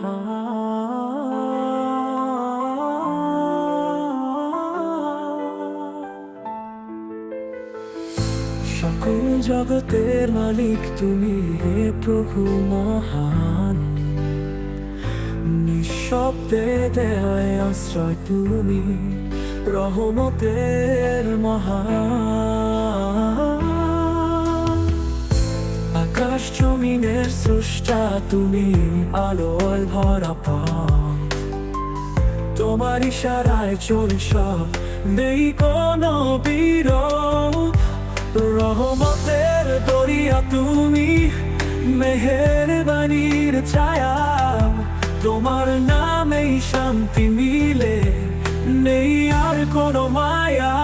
সকল জগতের মালিক তুমি হে প্রভু মহান। নিঃশব্দে দেয় আশ্রয় তুমি রহমতের মহান। তুমি আলোয় ভরা পাও তোমার ইশারায় চলে সব, নেই কোনো বিরোধ। রহমতের দরিয়া তুমি মেহের বাণীর ছায়া। তোমার নামেই শান্তি মিলে, নেই আর কোনো মায়া।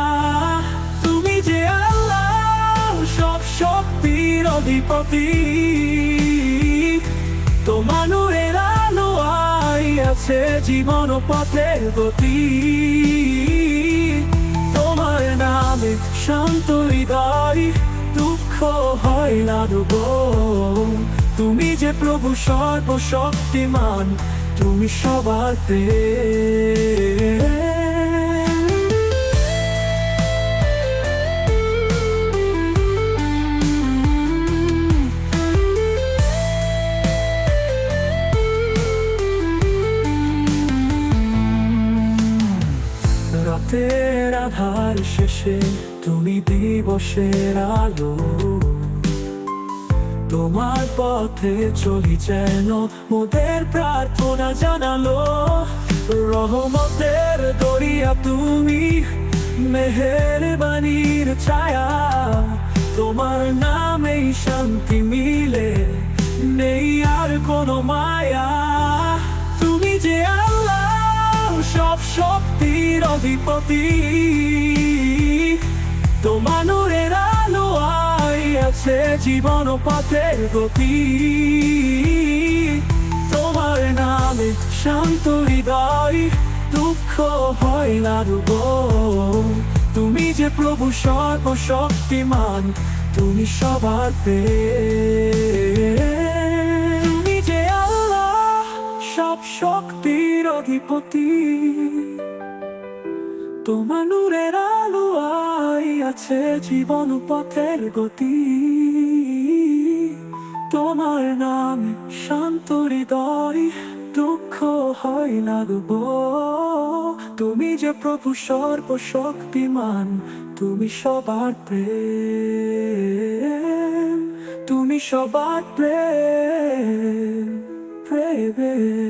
তুমি যে আল্লাহ, সব শক্তির অধিপতি। তোমার নূরের আলো আই আছে জীবন পথের গতি। তোমার নামে শান্ত হৃদয়, দুঃখ হয় না ডুবো তুমি যে প্রভু সর্বশক্তিমান, তুমি সবার আধার শেষে তুমি দিবসের আলো। তোমার পথে চলি যেন মোদের প্রার্থনা জানালো। রহমতের দরিয়া তুমি মেহের বাণীর ছায়া। তোমার নামেই শান্তি মিলে, নেই আর কোনো মায়া। তুমি যে আল্লাহ, সব সব অধিপতি। তোমার নূরের আলো আই আছে জীবন পথের গতি। তোমার নামে শান্ত হৃদয়, দুঃখ হয় না রুব তুমি যে প্রভু সর্বশক্তিমান, তুমি সবার। তুমি যে আল্লাহ, সব শক্তির অধিপতি। তোমার নূরের আলো আই আছে জীবন পথের গতি। তোমার নামে শান্ত হৃদয়, দুঃখ হয় লাগব। তুমি যে প্রভু সর্বশক্তিমান, তুমি সবার প্রেম, তুমি সবার প্রেম প্রেম